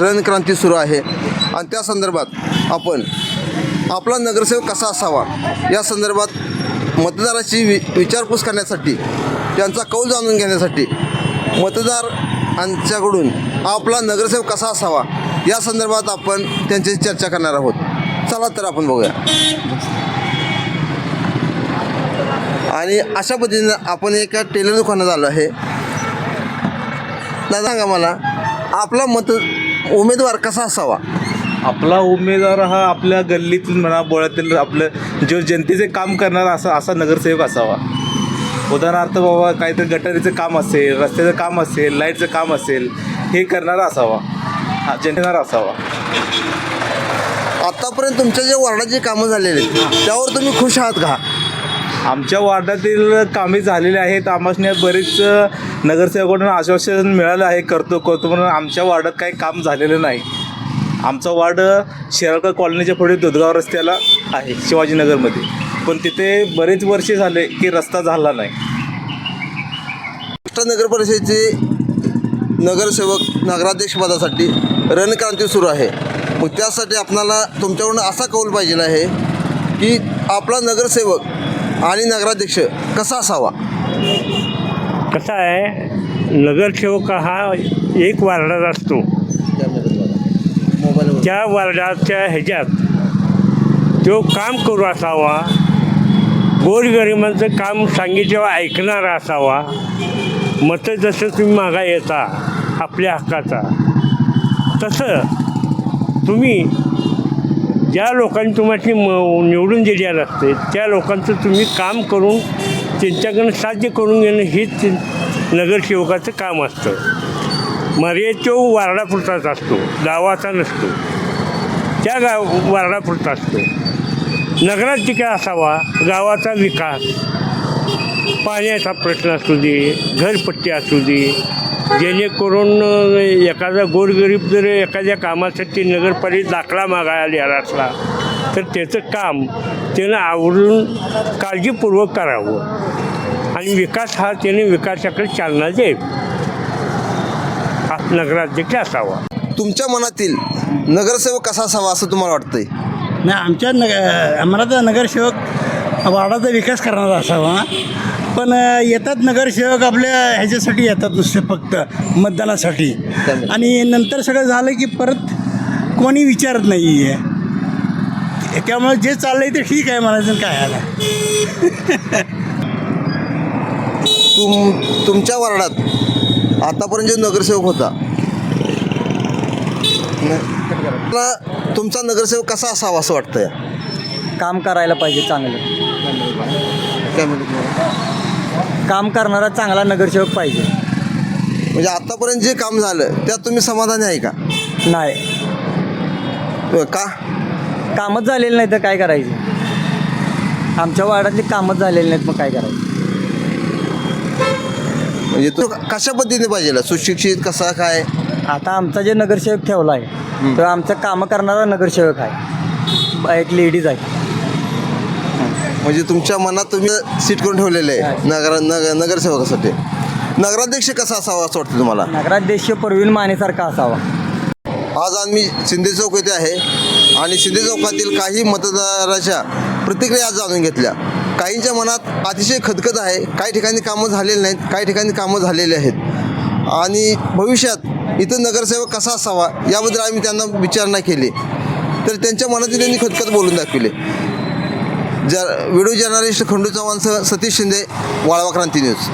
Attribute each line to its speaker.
Speaker 1: रणक्रांती सुरू आहे. आणि त्या संदर्भात आपण आपला नगरसेवक कसा असावा? या संदर्भात मतदाराची वि विचारपूस करण्यासाठी त्यांचा कौल जाणून घेण्यासाठी मतदारांच्याकडून आपला नगरसेवक कसा असावा? या संदर्भात आपण त्यांची चर्चा करणार आहोत. चला तर आपण बघूया. आणि अशा पद्धतीनं आपण एका टेलर दुकानात आलो आहे. दादा सांगा मला आपला मत उमेदवार कसा असावा?
Speaker 2: आपला उमेदवार हा आपल्या गल्लीतील म्हणा बोळ्यातील आपलं जो जनतेचे काम करणारा असा असा नगरसेवक असावा. उदाहरणार्थ बाबा काहीतरी गटारीचं काम असेल रस्त्याचं काम असेल लाईटचं काम असेल हे करणारा असावा. हा जनतेणार असावा.
Speaker 1: आतापर्यंत तुमच्या जे वार्डाची कामं झालेली आहेत त्यावर तुम्ही खुश आहात का?
Speaker 2: आमच्या वार्डातील कामे झालेली आहेत. आम्हाला बरेच नगरसेवकांना आश्वासन मिळालं आहे. करतो करतो म्हणून आमच्या वार्डात काही काम झालेलं नाही. आमचा वार्ड शेराळकर कॉलनीच्या पुढे दुधगाव रस्त्याला आहे शिवाजीनगरमध्ये. पण तिथे बरेच वर्षे झाले की रस्ता झाला नाही.
Speaker 1: महाराष्ट्र नगर परिषदेचे नगरसेवक नगराध्यक्ष पदासाठी रणक्रांती सुरू आहे. मग त्यासाठी आपणाला तुमच्याकडून असा कौल पाहिजे आहे की आपला नगरसेवक आणि नगराध्यक्ष कसा असावा?
Speaker 3: कसं आहे? नगरसेवक हा एक वार्डात असतो. त्या वार्डाच्या ह्याच्यात तो काम करू असावा. गोरगरिबांचं काम सांगितल्यावर ऐकणारा असावा. मतं जसं तुम्ही मागा येता आपल्या हक्काचा. तसं तुम्ही ज्या लोकांनी तुम्हाला म निवडून दिलेलं असते त्या लोकांचं तुम्ही काम करून त्यांच्याकडनं साध्य करून घेणं हेच नगरसेवकाचं काम असतं. मर्याद वारडापुरताच असतो गावाचा नसतो. त्या गाव वारडापुरता असतो. नगराधिकार असावा गावाचा विकास पाण्याचा प्रश्न असू दे घरपट्टी असू दे जेणेकरून एखादा गोरगरीब जर एखाद्या कामासाठी नगरपालिका दाखला मागायला आला असला तर त्याचं काम त्यानं आवडून काळजीपूर्वक करावं. आणि विकास हा त्याने विकासाकडे चालना हा नगराध्यक्ष असावा.
Speaker 1: तुमच्या मनातील नगरसेवक कसा असावा असं तुम्हाला वाटतंय?
Speaker 4: नाही आमच्या नग आम्हाला तर नगरसेवक वार्डाचा विकास करणारा असावा. पण येतात नगरसेवक आपल्या ह्याच्यासाठी येतात नुसते फक्त मतदानासाठी. आणि नंतर सगळं झालं की परत कोणी विचारत नाही आहे त्यामुळे जे चाललं आहे ते ठीक आहे म्हणायचं काय आलं
Speaker 1: तुम तुमच्या वार्डात आतापर्यंत जो नगरसेवक होता मला तुमचा नगरसेवक कसा असावा असं वाटतंय?
Speaker 5: काम करायला पाहिजे चांगलं.
Speaker 1: काय म्हणतो तुम्हाला?
Speaker 5: काम करणारा चांगला नगरसेवक पाहिजे.
Speaker 1: म्हणजे आतापर्यंत जे काम झालं त्यात तुम्ही समाधानी आहे का?
Speaker 5: नाही.
Speaker 1: अ, का?
Speaker 5: कामच झालेलं नाही तर काय करायचं? आमच्या वार्डातली कामच झालेली नाहीत मग काय करायचं?
Speaker 1: म्हणजे तो कशा पद्धतीने पाहिजे सुशिक्षित कसा काय?
Speaker 5: आता आमचा जे नगरसेवक ठेवला आहे तो आमचं कामं करणारा नगरसेवक आहे. एक लेडीज आहे.
Speaker 1: म्हणजे तुमच्या मनात तुम्ही सीट करून ठेवलेले आहे नगर नगर नगरसेवकासाठी. नगराध्यक्ष कसा असावा असं वाटतं तुम्हाला?
Speaker 5: नगराध्यक्ष परवीन मानेसारखा असावा.
Speaker 1: आज आम्ही शिंदे चौक येथे आहे आणि शिंदे चौकातील काही मतदाराच्या प्रतिक्रिया आज जाणून घेतल्या. काहींच्या मनात अतिशय खदखद आहे काही ठिकाणी कामं झालेली नाहीत काही ठिकाणी कामं झालेली आहेत. आणि भविष्यात इथं नगरसेवक कसा असावा याबद्दल आम्ही त्यांना विचारणा केली. तर त्यांच्या मनातील त्यांनी खदखद बोलून दाखविले. जर व्हिडिओ जर्नलिस्ट खंडू चव्हाणसह सतीश शिंदे वाळवा क्रांती न्यूज.